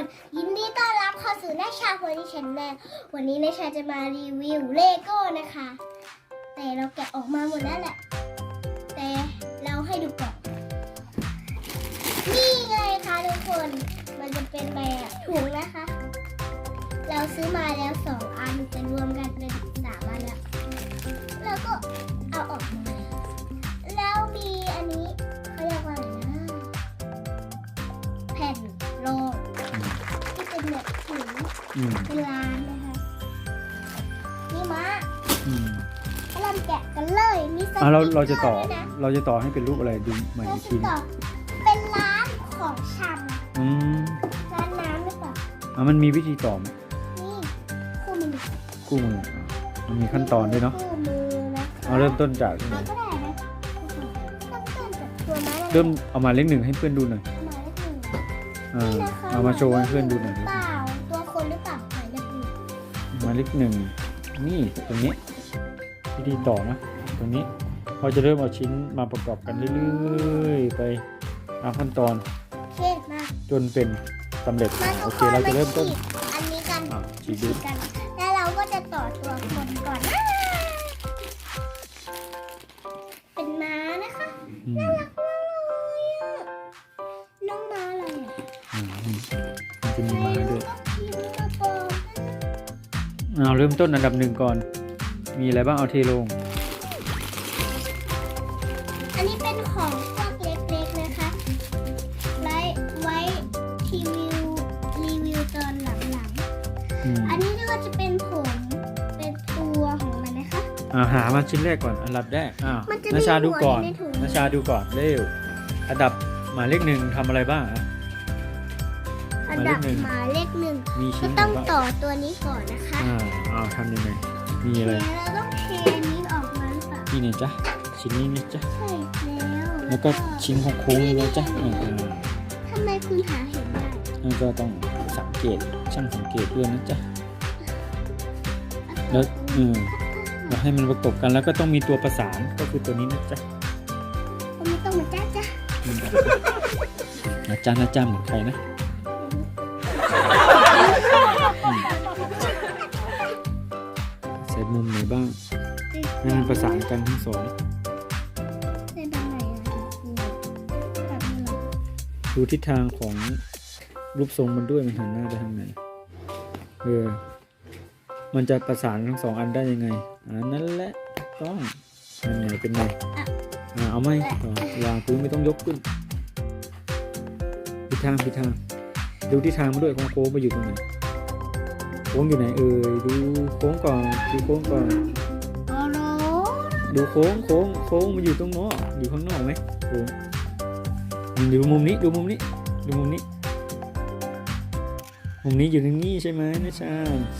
น ยินดีต้อนรับเข้าสู่นาชาโพนิชันแนลวันนี้นาชาจะมารีวิวเลโก้นะคะ แต่เราแกะออกมาหมดแล้วแหละ แต่เราให้ดูก่อน นี่ไงคะทุกคน มันจะเป็นแบบถุงนะคะ เราซื้อมาแล้วสองอันจะรวมกันเป็นสามอันแล้ว แล้วก็เอาออกมา อืมเป็นลานนะคะนี่มาอืมให้เราแกะกันเลยมีสอะเราติ๊กเราจะต่อกร์ด้วยนะเราจะต่อให้เป็นรูปอะไรดูใหม่เราอีกจะทีหนึงต่อเป็นร้านของชอืมำร้านน้ำหรือเปล่าอะมันมีวิธีต่อไหมนี่คู่มือคู่มืออะมันมีขั้นตอนด้วยเนาะคู่มือนะเอาเริ่มต้นจากที่ไหนเราก็ได้นะเริ่มต้นจากตัวไม้เริ่มเอามาเลขหนึ่งให้เพื่อนดูหน่อยหมายเลขหนึ่ง อ่านี่นะคะเอามาโชว์ให้เพื่อนดู มายเลขหนึ่งนี่ตรงนี้วิธีต่อนะตรงนี้เราจะเริ่มเอาชิ้นมาประกอบกันเรื่อยๆ ไปตามขั้นตอนโอเคมาจนเป็นสำเร็จมาโอทุกเคคนเรามาจะเริ่มต้นขีดอันนี้กันอะฉีดขีดูดกัน แล้วเราก็จะต่อตัวคนก่อนนะเป็นม้านะคะ อืม เอาเริ่มต้นอันดับหนึ่งก่อน มีอะไรบ้างเอาเทลง อันนี้เป็นของพวกเล็กๆนะคะไว้ไว้ทีวิวรีวิวตอนหลังอืมๆ อันนี้ก็จะเป็นผมเป็นตัวของมันนะคะ อ่าหามาชิ้นแรกก่อน อันดับแรกอ้าวมันจะมีนาชาดูก่อนหัวอยู่ในถุง นาชาดูก่อนเร็วอันดับหมายเลขหนึ่งทำอะไรบ้างอะ อันดับหมายเลขหนึ่ง หมายเลขหนึ่งมีก็ชิ้นไหนต้องบ้างต่อตัวนี้ก่อนนะคะ อ่าเอาทำยังไง มีอะไรแล้วเราต้องเทอันนี้ออกมาหรือเปล่านี่เนี่ยจ๊ะชิ้นนี้นี่จ๊ะ ใช่แล้วแล้วก็ชิ้นโค้งๆนี่นะจ๊ะอ่าทำไมคุณหาเห็นได้แล้วก็ต้องสังเกตช่างสังเกตด้วยนะจ๊ะ แล้วอืมเราให้มันประกบกันแล้วก็ต้องมีตัวประสานก็คือตัวนี้นะจ๊ะก็ไม่ต้องมาจ้าจ้าอืมนะจ๊ะนะจ๊ะเหมือนใครนะ ใส่มุมไหนบ้างให้มันประสานกันทั้งสองในตรงไหนอะแบบนี้เหรอดูทิศทางของรูปทรงมันด้วยมันหันหน้าไปทางไหนเออมันจะประสานทั้งสองอันได้ยังไงอ่านั่นแหละต้องนั่นไงเป็นไงอ่าเอาไหมต่อวางพื้นไม่ต้องยกขึ้นทิศทางทิศทางดูทิศทางมาด้วยของโค้งมาอยู่ตรงไหน โค้งอยู่ไหนเอ่ยดูโค้งก่อนดูโค้งก่อนดูโค้งโค้งโค้งมันอยู่ตรงนอกอยู่ข้างนอกไหมโค้งดูมุมนี้ดูมุมนี้ดูมุมนี้มุมนี้อยู่ตรงนี้ใช่ไหมนะชา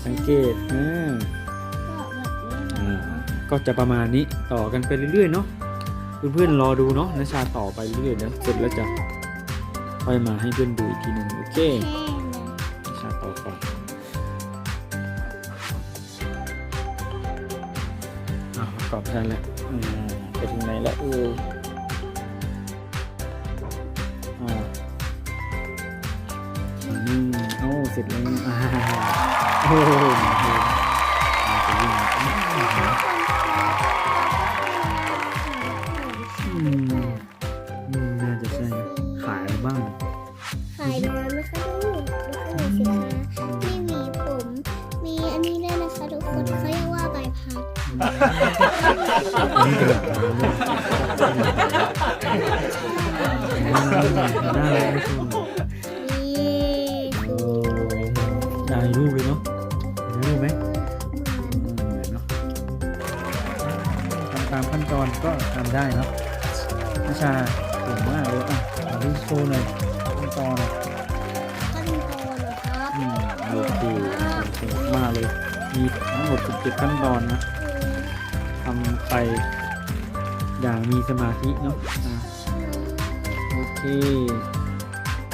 สังเกตอ่าก็แบบนี้เหรอ่าก็จะประมาณนี้ต่อกันไปเรื่อยๆเนาะเพื่อนๆรอดูเนาะนะชาต่อไปเรื่อยๆแล้วเสร็จแล้วจะค่อยมาให้เพื่อนดูอีกทีหนึ่งโอเค ขอบกันแล้วไปถึงไหนแล้วเอออ่โอ้เสร็จแล้วอ่าโอ้ นี้ด้วยนะคะทุกคนเขาเรียกว่าใบพัดนนี้เป็นแบบน่ารักทุกคนนี่โอ้ได้รูปเลยเนาะได้รูปไหมเหมือนเนาะทำตามขั้นตอนก็ทำได้เนาะนิชาเก่งมากเลยอะขอดูโชว์หน่อยขั้นตอนขั้นตอนเหรอครับอืมโอเคสนุกมาเลย มีทั้งหมด17ขั้นตอนนะทำไปอย่างมีสมาธิเนาะโอเค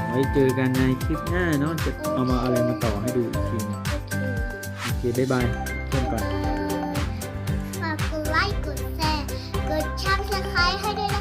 ไว้เจอกันในคลิปหน้าเนาะจะเอามาอะไรมาต่อให้ดูอีกทีโอเค บ๊ายบายเพื่อนก่อนฝากกดไลค์กดแชร์กดชับสไครต์ให้ด้วย